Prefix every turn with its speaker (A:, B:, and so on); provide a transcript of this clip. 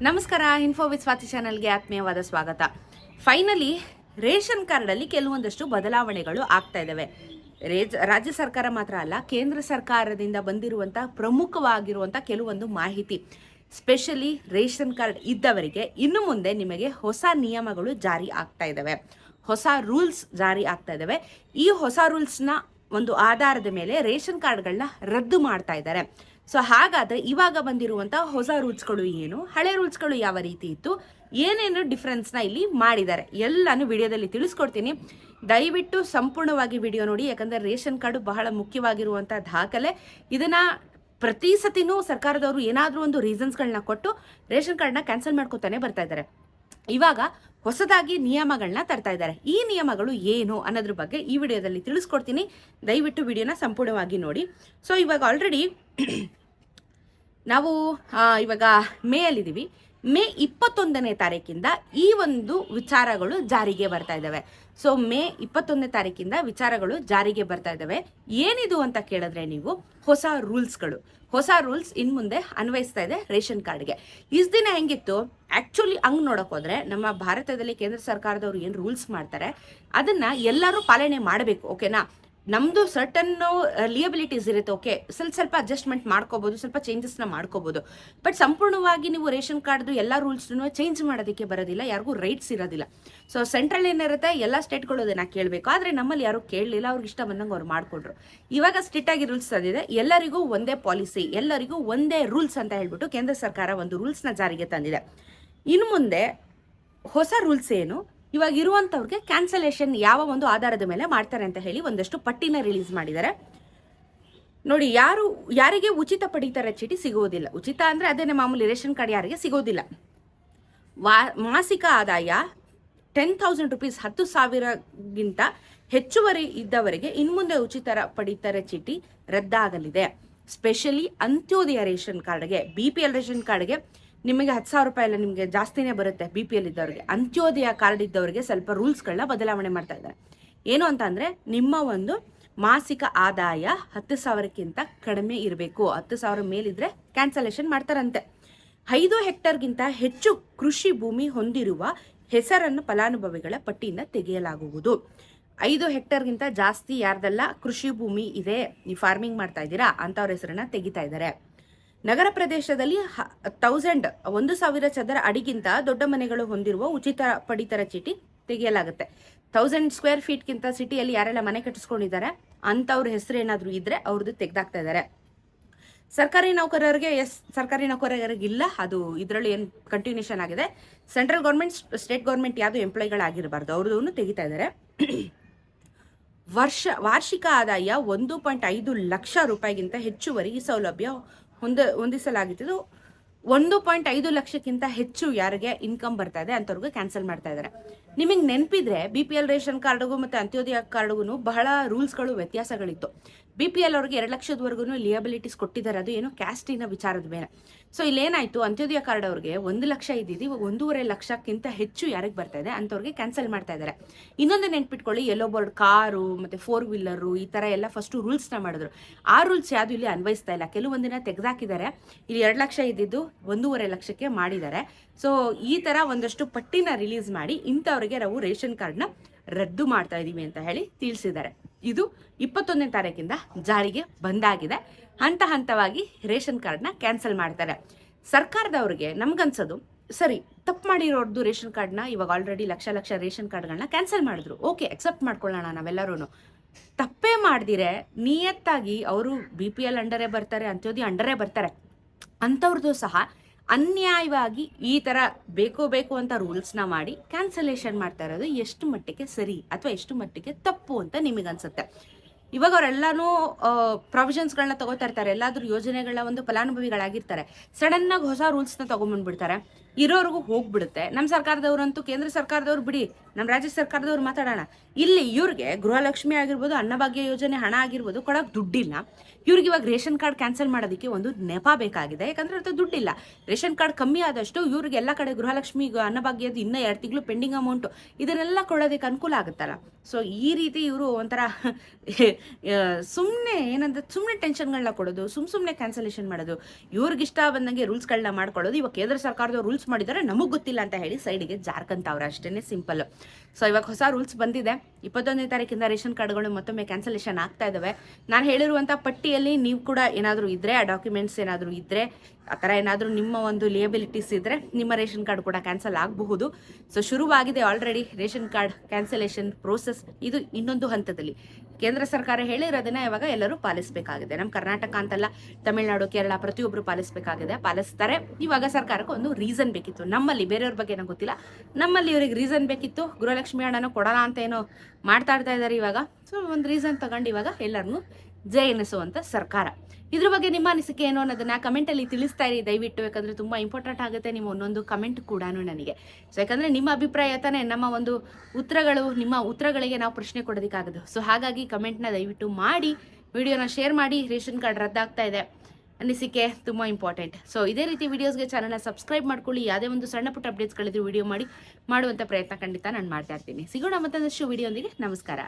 A: ನಮಸ್ಕಾರ info with Swati ಚಾನಲ್ಗೆ ಆತ್ಮೀಯವಾದ ಸ್ವಾಗತ. ಫೈನಲಿ ರೇಷನ್ ಕಾರ್ಡಲ್ಲಿ ಕೆಲವೊಂದಷ್ಟು ಬದಲಾವಣೆಗಳು ಆಗ್ತಾ ಇದ್ದಾವೆ ರೇಜ್- ರಾಜ್ಯ ಸರ್ಕಾರ ಮಾತ್ರ ಅಲ್ಲ, ಕೇಂದ್ರ ಸರ್ಕಾರದಿಂದ ಬಂದಿರುವಂಥ ಪ್ರಮುಖವಾಗಿರುವಂಥ ಕೆಲವೊಂದು ಮಾಹಿತಿ. ಸ್ಪೆಷಲಿ ರೇಷನ್ ಕಾರ್ಡ್ ಇದ್ದವರಿಗೆ ಇನ್ನು ಮುಂದೆ ನಿಮಗೆ ಹೊಸ ನಿಯಮಗಳು ಜಾರಿ ಆಗ್ತಾ ಇದ್ದಾವೆ ಹೊಸ ರೂಲ್ಸ್ ಜಾರಿ ಆಗ್ತಾ ಇದ್ದಾವೆ ಈ ಹೊಸ ರೂಲ್ಸ್ನ ಒಂದು ಆಧಾರದ ಮೇಲೆ ರೇಷನ್ ಕಾರ್ಡ್ಗಳನ್ನ ರದ್ದು ಮಾಡ್ತಾ ಇದ್ದಾರೆ. ಸೊ ಹಾಗಾದ್ರೆ ಇವಾಗ ಬಂದಿರುವಂಥ ಹೊಸ ರೂಲ್ಸ್ಗಳು ಏನು? ಹಳೆ ರೂಲ್ಸ್ಗಳು ಯಾವ ರೀತಿ ಇತ್ತು? ಏನೇನು ಡಿಫ್ರೆನ್ಸ್ನ ಇಲ್ಲಿ ಮಾಡಿದ್ದಾರೆ? ಎಲ್ಲಾನು ವಿಡಿಯೋದಲ್ಲಿ ತಿಳಿಸ್ಕೊಡ್ತೀನಿ. ದಯವಿಟ್ಟು ಸಂಪೂರ್ಣವಾಗಿ ವಿಡಿಯೋ ನೋಡಿ, ಯಾಕಂದ್ರೆ ರೇಷನ್ ಕಾರ್ಡು ಬಹಳ ಮುಖ್ಯವಾಗಿರುವಂಥ ದಾಖಲೆ. ಇದನ್ನ ಪ್ರತಿ ಸತಿನೂ ಸರ್ಕಾರದವರು ಏನಾದರೂ ಒಂದು ರೀಸನ್ಸ್ಗಳನ್ನ ಕೊಟ್ಟು ರೇಷನ್ ಕಾರ್ಡ್ನ ಕ್ಯಾನ್ಸಲ್ ಮಾಡ್ಕೊತಾನೆ ಬರ್ತಾ ಇದ್ದಾರೆ. ಇವಾಗ ಹೊಸದಾಗಿ ನಿಯಮಗಳನ್ನ ತರ್ತಾ ಇದ್ದಾರೆ. ಈ ನಿಯಮಗಳು ಏನು ಅನ್ನೋದ್ರ ಬಗ್ಗೆ ಈ ವಿಡಿಯೋದಲ್ಲಿ ತಿಳಿಸ್ಕೊಡ್ತೀನಿ. ದಯವಿಟ್ಟು ವಿಡಿಯೋನ ಸಂಪೂರ್ಣವಾಗಿ ನೋಡಿ. ಸೊ ಇವಾಗ ಆಲ್ರೆಡಿ ನಾವು ಇವಾಗ ಮೇ ಅಲ್ಲಿದ್ದೀವಿ ಮೇ ಇಪ್ಪತ್ತೊಂದನೇ ತಾರೀಕಿಂದ ಈ ಒಂದು ವಿಚಾರಗಳು ಜಾರಿಗೆ ಬರ್ತಾ ಇದ್ದಾವೆ. ಸೊ ಮೇ ಇಪ್ಪತ್ತೊಂದನೇ ತಾರೀಕಿಂದ ವಿಚಾರಗಳು ಜಾರಿಗೆ ಬರ್ತಾ ಇದ್ದಾವೆ. ಏನಿದು ಅಂತ ಕೇಳಿದ್ರೆ ನೀವು ಹೊಸ ರೂಲ್ಸ್ಗಳು. ಹೊಸ ರೂಲ್ಸ್ ಇನ್ ಮುಂದೆ ಅನ್ವಯಿಸ್ತಾ ಇದೆ ರೇಷನ್ ಕಾರ್ಡ್ಗೆ. ಇಸ್ ದಿನ ಹೆಂಗಿತ್ತು? ಆಕ್ಚುಲಿ ಹಂಗ್ ನೋಡಕ್ ಹೋದ್ರೆ ನಮ್ಮ ಭಾರತದಲ್ಲಿ ಕೇಂದ್ರ ಸರ್ಕಾರದವರು ಏನು ರೂಲ್ಸ್ ಮಾಡ್ತಾರೆ, ಅದನ್ನ ಎಲ್ಲರೂ ಪಾಲನೆ ಮಾಡಬೇಕು, ಓಕೆನಾ? ನಮ್ದು ಸರ್ಟನ್ ಲಿಯಬಿಲಿಟೀಸ್ ಇರುತ್ತೆ ಓಕೆ ಸ್ವಲ್ಪ ಸ್ವಲ್ಪ ಅಡ್ಜಸ್ಟ್ಮೆಂಟ್ ಮಾಡ್ಕೋಬಹುದು ಸ್ವಲ್ಪ ಚೇಂಜಸ್ನ ಮಾಡ್ಕೋಬಹುದು ಬಟ್ ಸಂಪೂರ್ಣವಾಗಿ ನೀವು ರೇಷನ್ ಕಾರ್ಡ್ದು ಎಲ್ಲ ರೂಲ್ಸ್ನು ಚೇಂಜ್ ಮಾಡೋದಕ್ಕೆ ಬರೋದಿಲ್ಲ, ಯಾರಿಗೂ ರೈಟ್ಸ್ ಇರೋದಿಲ್ಲ. ಸೊ ಸೆಂಟ್ರಲ್ ಏನಿರುತ್ತೆ, ಎಲ್ಲ ಸ್ಟೇಟ್ಗಳು ಅದನ್ನ ಕೇಳಬೇಕು. ಆದರೆ ನಮ್ಮಲ್ಲಿ ಯಾರು ಕೇಳಲಿಲ್ಲ, ಅವ್ರಿಗೆ ಇಷ್ಟ ಬಂದಂಗೆ ಅವ್ರು ಮಾಡಿಕೊಟ್ರು. ಇವಾಗ ಸ್ಟ್ರಿಕ್ಟ್ ಆಗಿ ರೂಲ್ಸ್ ತಂದಿದೆ. ಎಲ್ಲರಿಗೂ ಒಂದೇ ಪಾಲಿಸಿ ಎಲ್ಲರಿಗೂ ಒಂದೇ ರೂಲ್ಸ್ ಅಂತ ಹೇಳ್ಬಿಟ್ಟು ಕೇಂದ್ರ ಸರ್ಕಾರ ಒಂದು ರೂಲ್ಸ್ನ ಜಾರಿಗೆ ತಂದಿದೆ. ಇನ್ನು ಮುಂದೆ ಹೊಸ ರೂಲ್ಸ್ ಏನು? ಇವಾಗ ಇರುವಂಥವ್ರಿಗೆ ಕ್ಯಾನ್ಸಲೇಷನ್ ಯಾವ ಒಂದು ಆಧಾರದ ಮೇಲೆ ಮಾಡ್ತಾರೆ ಅಂತ ಹೇಳಿ ಒಂದಷ್ಟು ಪಟ್ಟಿನ ರಿಲೀಸ್ ಮಾಡಿದ್ದಾರೆ. ನೋಡಿ, ಯಾರು, ಯಾರಿಗೆ ಉಚಿತ ಪಡಿತರ ಚೀಟಿ ಸಿಗುವುದಿಲ್ಲ. ಉಚಿತ ಅಂದ್ರೆ ಅದೇನೆ ಮಾಮೂಲಿ ರೇಷನ್ ಕಾರ್ಡ್ ಯಾರಿಗೆ ಸಿಗೋದಿಲ್ಲ ವಾ, ಮಾಸಿಕ ಆದಾಯ ಟೆನ್ ಥೌಸಂಡ್ ರುಪೀಸ್ ಹತ್ತು ಸಾವಿರಗಿಂತ ಹೆಚ್ಚುವರಿ ಇದ್ದವರಿಗೆ ಇನ್ಮುಂದೆ ಉಚಿತ ಪಡಿತರ ಚೀಟಿ ರದ್ದಾಗಲಿದೆ. ಸ್ಪೆಷಲಿ ಅಂತ್ಯೋದಯ ರೇಷನ್ ಕಾರ್ಡ್ಗೆ ಬಿ ಪಿ ಎಲ್ ರೇಷನ್ ಕಾರ್ಡ್ಗೆ ನಿಮಗೆ ಹತ್ತು ಸಾವಿರ ರೂಪಾಯಿ ಎಲ್ಲ ನಿಮಗೆ ಜಾಸ್ತಿನೇ ಬರುತ್ತೆ ಬಿ ಪಿ ಎಲ್ ಇದ್ದವ್ರಿಗೆ. ಅಂತ್ಯೋದಯ ಕಾರ್ಡ್ ಇದ್ದವರಿಗೆ ಸ್ವಲ್ಪ ರೂಲ್ಸ್ಗಳನ್ನ ಬದಲಾವಣೆ ಮಾಡ್ತಾ ಇದ್ದಾರೆ. ಏನು ಅಂತ ಅಂದರೆ ನಿಮ್ಮ ಒಂದು ಮಾಸಿಕ ಆದಾಯ ಹತ್ತು ಸಾವಿರಕ್ಕಿಂತ ಕಡಿಮೆ ಇರಬೇಕು. ಹತ್ತು ಸಾವಿರ ಮೇಲಿದ್ರೆ ಕ್ಯಾನ್ಸಲೇಷನ್ ಮಾಡ್ತಾರಂತೆ. ಐದು ಹೆಕ್ಟರ್ಗಿಂತ ಹೆಚ್ಚು ಕೃಷಿ ಭೂಮಿ ಹೊಂದಿರುವ ಹೆಸರನ್ನು ಫಲಾನುಭವಿಗಳ ಪಟ್ಟಿಯಿಂದ ತೆಗೆಯಲಾಗುವುದು. ಐದು ಹೆಕ್ಟರ್ಗಿಂತ ಜಾಸ್ತಿ ಯಾರ್ದೆಲ್ಲ ಕೃಷಿ ಭೂಮಿ ಇದೆ ನೀವು ಫಾರ್ಮಿಂಗ್ ಮಾಡ್ತಾ ಇದ್ದೀರಾ, ಅಂಥವ್ರ ಹೆಸರನ್ನ ತೆಗಿತಾ ಇದ್ದಾರೆ. ನಗರ ಪ್ರದೇಶದಲ್ಲಿ ತೌಸಂಡ್ ಒಂದು ಸಾವಿರ ಚದರ ಅಡಿಗಿಂತ ದೊಡ್ಡ ಮನೆಗಳು ಹೊಂದಿರುವ ಉಚಿತ ಪಡಿತರ ಚೀಟಿ ತೆಗೆಯಲಾಗುತ್ತೆ. ತೌಸಂಡ್ ಸ್ಕ್ವೇರ್ ಫೀಟ್ಗಿಂತ ಸಿಟಿಯಲ್ಲಿ ಯಾರೆಲ್ಲ ಮನೆ ಕಟ್ಟಿಸ್ಕೊಂಡಿದ್ದಾರೆ, ಅಂಥವ್ರ ಹೆಸರು ಏನಾದರೂ ಇದ್ರೆ ಅವ್ರದ್ದು ತೆಗೆದಾಕ್ತಾ ಇದ್ದಾರೆ ಸರ್ಕಾರಿ ನೌಕರರಿಗೆ ಎಸ್, ಸರ್ಕಾರಿ ನೌಕರರಿಗೆ ಇಲ್ಲ ಅದು ಇದರಲ್ಲಿ ಏನು ಕಂಟಿನ್ಯೂಷನ್ ಆಗಿದೆ. ಸೆಂಟ್ರಲ್ ಗೌರ್ಮೆಂಟ್ ಸ್ಟೇಟ್ ಗೌರ್ಮೆಂಟ್ ಯಾವುದು ಎಂಪ್ಲಾಯ್ಗಳಾಗಿರಬಾರ್ದು ಅವ್ರದ್ದು ತೆಗಿತಾ ಇದ್ದಾರೆ ವರ್ಷ, ವಾರ್ಷಿಕ ಆದಾಯ ಒಂದು ಪಾಯಿಂಟ್ ಐದು ಲಕ್ಷ ರೂಪಾಯಿಗಿಂತ ಹೆಚ್ಚುವರಿ ಈ ಸೌಲಭ್ಯ ಹೊಂದ, ಹೊಂದಿಸಲಾಗಿತ್ತು. ಒಂದು ಪಾಯಿಂಟ್ ಐದು ಲಕ್ಷಕ್ಕಿಂತ ಹೆಚ್ಚು ಯಾರಿಗೆ ಇನ್ಕಮ್ ಬರ್ತಾ ಇದೆ ಅಂಥವ್ರಿಗೆ ಕ್ಯಾನ್ಸಲ್ ಮಾಡ್ತಾ ಇದ್ದಾರೆ ನಿಮಗೆ ನೆನಪಿದ್ರೆ ಬಿ ಪಿ ಎಲ್ ರೇಷನ್ ಕಾರ್ಡ್ಗೂ ಮತ್ತು ಅಂತ್ಯೋದಯ ಕಾರ್ಡ್ಗೂ ಬಹಳ ರೂಲ್ಸ್ಗಳು ವ್ಯತ್ಯಾಸಗಳಿತ್ತು. ಬಿ ಪಿ ಎಲ್ ಅವ್ರಿಗೆ ಎರಡು ಲಕ್ಷದವರೆಗೂ ಲಿಯಬಿಲಿಟೀಸ್ ಕೊಟ್ಟಿದ್ದಾರೆ. ಅದು ಏನು ಕ್ಯಾಸ್ಟಿನ ವಿಚಾರದ ಮೇಲೆ. ಸೊ ಇಲ್ಲೇನಾಯಿತು? ಅಂತ್ಯೋದಯ ಕಾರ್ಡ್ ಅವ್ರಿಗೆ ಒಂದು ಲಕ್ಷ ಇದ್ದಿದ್ದು ಇವಾಗ ಒಂದೂವರೆ ಲಕ್ಷಕ್ಕಿಂತ ಹೆಚ್ಚು ಯಾರಿಗೆ ಬರ್ತಾ ಇದೆ? ಅಂಥವ್ರಿಗೆ ಕ್ಯಾನ್ಸಲ್ ಮಾಡ್ತಾ ಇದ್ದಾರೆ. ಇನ್ನೊಂದು ನೆನ್ಪಿಟ್ಕೊಳ್ಳಿ ಎಲ್ಲೋ ಬೋರ್ಡ್ ಕಾರು, ಮತ್ತು ಫೋರ್ ವೀಲರು ಈ ಥರ ಎಲ್ಲ ಫಸ್ಟು ರೂಲ್ಸ್ನ ಮಾಡಿದ್ರು. ಆ ರೂಲ್ಸ್ ಯಾವುದು ಇಲ್ಲಿ ಅನ್ವಯಿಸ್ತಾ ಇಲ್ಲ. ಕೆಲವೊಂದಿನ ತೆಗೆದಾಕಿದ್ದಾರೆ. ಇಲ್ಲಿ ಎರಡು ಲಕ್ಷ ಇದ್ದಿದ್ದು ಒಂದೂವರೆ ಲಕ್ಷಕ್ಕೆ ಮಾಡಿದ್ದಾರೆ. ಸೊ ಈ ಥರ ಒಂದಷ್ಟು ಪಟ್ಟಿನ ರಿಲೀಸ್ ಮಾಡಿ ಇಂಥವ್ರಿಗೆ ನಾವು ರೇಷನ್ ಕಾರ್ಡ್ನ ರದ್ದು ಮಾಡ್ತಾ ಇದ್ದೀವಿ ಅಂತ ಹೇಳಿ ತಿಳಿಸಿದ್ದಾರೆ. ಇದು ಇಪ್ಪತ್ತೊಂದನೇ ತಾರೀಕಿಂದ ಜಾರಿಗೆ ಬಂದಾಗಿದೆ. ಹಂತ ಹಂತವಾಗಿ ರೇಷನ್ ಕಾರ್ಡ್ನ ಕ್ಯಾನ್ಸಲ್ ಮಾಡ್ತಾರೆ. ಸರ್ಕಾರದವ್ರಿಗೆ ನಮ್ಗನ್ಸೋದು, ಸರಿ, ತಪ್ಪು ಮಾಡಿರೋರ್ದು ರೇಷನ್ ಕಾರ್ಡ್ನ ಇವಾಗ ಆಲ್ರೆಡಿ ಲಕ್ಷ ಲಕ್ಷ ರೇಷನ್ ಕಾರ್ಡ್ಗಳನ್ನ ಕ್ಯಾನ್ಸಲ್ ಮಾಡಿದ್ರು. ಓಕೆ ಅಕ್ಸೆಪ್ಟ್ ಮಾಡ್ಕೊಳ್ಳೋಣ ನಾವೆಲ್ಲರೂ ತಪ್ಪೇ ಮಾಡಿದಿರೆ, ನಿಯತ್ತಾಗಿ ಅವರು ಬಿ ಪಿ ಎಲ್ ಅಂಡರೇ ಬರ್ತಾರೆ ಅಂತ್ಯೋದಯ ಅಂಡರೇ ಬರ್ತಾರೆ. ಅಂಥವ್ರದ್ದು ಸಹ ಅನ್ಯಾಯವಾಗಿ ಈ ಥರ ಬೇಕೋ ಬೇಕು ಅಂತ ರೂಲ್ಸ್ನ ಮಾಡಿ ಕ್ಯಾನ್ಸಲೇಷನ್ ಮಾಡ್ತಾ ಇರೋದು ಎಷ್ಟು ಮಟ್ಟಿಗೆ ಸರಿ ಅಥವಾ ಎಷ್ಟು ಮಟ್ಟಿಗೆ ತಪ್ಪು ಅಂತ ನಿಮಗನ್ಸುತ್ತೆ ಇವಾಗ ಅವರೆಲ್ಲಾನು ಪ್ರೊವಿಷನ್ಸ್ಗಳನ್ನ ತಗೋತಾ ಇರ್ತಾರೆ. ಎಲ್ಲಾದ್ರೂ ಯೋಜನೆಗಳ ಒಂದು ಫಲಾನುಭವಿಗಳಾಗಿರ್ತಾರೆ. ಸಡನ್ ಆಗಿ ಹೊಸ ರೂಲ್ಸ್ನ ತಗೊಂಬಂದ್ಬಿಡ್ತಾರೆ. ಇರೋರ್ಗೂ ಹೋಗ್ಬಿಡುತ್ತೆ. ನಮ್ಮ ಸರ್ಕಾರದವ್ರಂತೂ ಕೇಂದ್ರ ಸರ್ಕಾರದವ್ರು ಬಿಡಿ ನಮ್ಮ ರಾಜ್ಯ ಸರ್ಕಾರದವ್ರು ಮಾತಾಡೋಣ. ಇಲ್ಲಿ ಇವ್ರಿಗೆ ಗೃಹಲಕ್ಷ್ಮಿ ಆಗಿರ್ಬೋದು, ಅನ್ನಭಾಗ್ಯ ಯೋಜನೆ ಹಣ ಆಗಿರ್ಬೋದು ಕೊಡೋಕೆ ದುಡ್ಡಿಲ್ಲ. ಇವ್ರಿಗೆ ಇವಾಗ ರೇಷನ್ ಕಾರ್ಡ್ ಕ್ಯಾನ್ಸಲ್ ಮಾಡೋದಕ್ಕೆ ಒಂದು ನೆಪ ಬೇಕಾಗಿದೆ. ಯಾಕಂದ್ರೆ ಅದು ದುಡ್ಡಿಲ್ಲ. ರೇಷನ್ ಕಾರ್ಡ್ ಕಮ್ಮಿ ಆದಷ್ಟು ಇವ್ರಿಗೆ ಎಲ್ಲ ಕಡೆ ಗೃಹಲಕ್ಷ್ಮಿ ಅನ್ನಭಾಗ್ಯದ ಇನ್ನೂ ಎರಡು ತಿಂಗಳು ಪೆಂಡಿಂಗ್ ಅಮೌಂಟು ಇದನ್ನೆಲ್ಲ ಕೊಡೋದಕ್ಕೆ ಅನುಕೂಲ ಆಗುತ್ತಲ್ಲ. ಸೊ, ಈ ರೀತಿ ಇವರು ಒಂಥರ ಸುಮ್ಮನೆ ಏನಂದ್ರೆ ಸುಮ್ಮನೆ ಟೆನ್ಷನ್ಗಳನ್ನ ಕೊಡೋದು, ಸುಮ್ ಸುಮ್ಮನೆ ಕ್ಯಾನ್ಸಲೇಷನ್ ಮಾಡೋದು. ಇವ್ರಿಗಿಷ್ಟ ಬಂದಂಗೆ ರೂಲ್ಸ್ಗಳನ್ನ ಮಾಡ್ಕೊಳ್ಳೋದು. ಇವಾಗ ಕೇಂದ್ರ ಸರ್ಕಾರದ ರೂಲ್ಸ್ ಮಾಡಿದ್ದಾರೆ. ನಮಗೆ ಗೊತ್ತಿಲ್ಲ ಅಂತ ಹೇಳಿ ಸೈಡಿಗೆ ಜಾರ್ಕಂತವ್ರೆ ಅಷ್ಟೇ ಸಿಂಪಲ್ ಸೊ ಇವಾಗ ಹೊಸ ರೂಲ್ಸ್ ಬಂದಿದೆ. ಇಪ್ಪತ್ತೊಂದನೇ ತಾರೀಕಿಂದ ರೇಷನ್ ಕಾರ್ಡ್ಗಳು ಮತ್ತೊಮ್ಮೆ ಕ್ಯಾನ್ಸಲೇಷನ್ ಆಗ್ತಾ ಇದ್ದಾವೆ ನಾನು ಹೇಳಿರುವಂಥ ಪಟ್ಟಿಯಲ್ಲಿ ನೀವು ಕೂಡ ಏನಾದರೂ ಇದ್ದರೆ ಆ ಡಾಕ್ಯುಮೆಂಟ್ಸ್ ಏನಾದರೂ ಇದ್ದರೆ ಆ ಥರ ಏನಾದರೂ ನಿಮ್ಮ ಒಂದು ಲಿಯಬಿಲಿಟೀಸ್ ಇದ್ದರೆ ನಿಮ್ಮ ರೇಷನ್ ಕಾರ್ಡ್ ಕೂಡ ಕ್ಯಾನ್ಸಲ್ ಆಗಬಹುದು. ಸೊ ಶುರುವಾಗಿದೆ already ration card cancellation process ಇದು ಇನ್ನೊಂದು ಹಂತದಲ್ಲಿ. ಕೇಂದ್ರ ಸರ್ಕಾರ ಹೇಳಿರೋದನ್ನ ಇವಾಗ ಎಲ್ಲರೂ ಪಾಲಿಸಬೇಕಾಗಿದೆ. ನಮ್ಮ ಕರ್ನಾಟಕ ಅಂತಲ್ಲ, ತಮಿಳುನಾಡು, ಕೇರಳ ಪ್ರತಿಯೊಬ್ಬರು ಪಾಲಿಸಬೇಕಾಗಿದೆ. ಪಾಲಿಸ್ತಾರೆ. ಇವಾಗ ಸರ್ಕಾರಕ್ಕೆ ಒಂದು ರೀಸನ್ ಬೇಕಿತ್ತು. ನಮ್ಮಲ್ಲಿ ಬೇರೆಯವ್ರ ಬಗ್ಗೆ ನಂಗೆ ಗೊತ್ತಿಲ್ಲ. ನಮ್ಮಲ್ಲಿ ಇವ್ರಿಗೆ ರೀಸನ್ ಬೇಕಿತ್ತು. ಗೃಹಲಕ್ಷ್ಮಿ ಹಣನ ಕೊಡೋಣ ಅಂತ ಏನೋ ಮಾತಾಡ್ತಾ ಇದ್ದಾರೆ ಇವಾಗ. ಸೊ ಒಂದು ರೀಸನ್ ತಗೊಂಡು ಇವಾಗ ಎಲ್ಲರನ್ನೂ ಜಯ ಎನಿಸುವಂಥ ಸರ್ಕಾರ. ಇದ್ರ ಬಗ್ಗೆ ನಿಮ್ಮ ಅನಿಸಿಕೆ ಏನು ಅನ್ನೋದನ್ನ ಕಮೆಂಟಲ್ಲಿ ತಿಳಿಸ್ತಾ ಇರಿ. ದಯವಿಟ್ಟು, ಯಾಕಂದ್ರೆ ತುಂಬಾ ಇಂಪಾರ್ಟೆಂಟ್ ಆಗುತ್ತೆ ನಿಮ್ಮ ಒಂದೊಂದು ಕಮೆಂಟ್ ಕೂಡ ನನಗೆ. ಸೊ ಯಾಕಂದ್ರೆ ನಿಮ್ಮ ಅಭಿಪ್ರಾಯ ತಾನೇ ನಮ್ಮ ಒಂದು ಉತ್ತರಗಳು, ನಿಮ್ಮ ಉತ್ತರಗಳಿಗೆ ನಾವು ಪ್ರಶ್ನೆ ಕೊಡೋದಕ್ಕಾಗದು. ಸೊ ಹಾಗಾಗಿ ಕಮೆಂಟ್ನ ದಯವಿಟ್ಟು ಮಾಡಿ ವಿಡಿಯೋನ ಶೇರ್ ಮಾಡಿ. ರೇಷನ್ ಕಾರ್ಡ್ ರದ್ದಾಗ್ತಾ ಇದೆ. ಅನಿಸಿಕೆ ತುಂಬ ಇಂಪಾರ್ಟೆಂಟ್ ಸೊ ಇದೇ ರೀತಿ ವೀಡಿಯೋಸ್ಗೆ ಚಾನಲ್ನ ಸಬ್ಸ್ಕ್ರೈಬ್ ಮಾಡ್ಕೊಳ್ಳಿ. ಯಾವುದೇ ಒಂದು ಸಣ್ಣ ಪುಟ್ಟ ಅಪ್ಡೇಟ್ಸ್ಗಳಿದ್ರು ವಿಡಿಯೋ ಮಾಡಿ ಮಾಡುವಂಥ ಪ್ರಯತ್ನ ಖಂಡಿತ ನಾನು ಮಾಡ್ತಾ ಇರ್ತೀನಿ. ಸಿಗೋಣ ಮತ್ತೊಂದಷ್ಟು ವಿಡಿಯೋ ನಮಸ್ಕಾರ.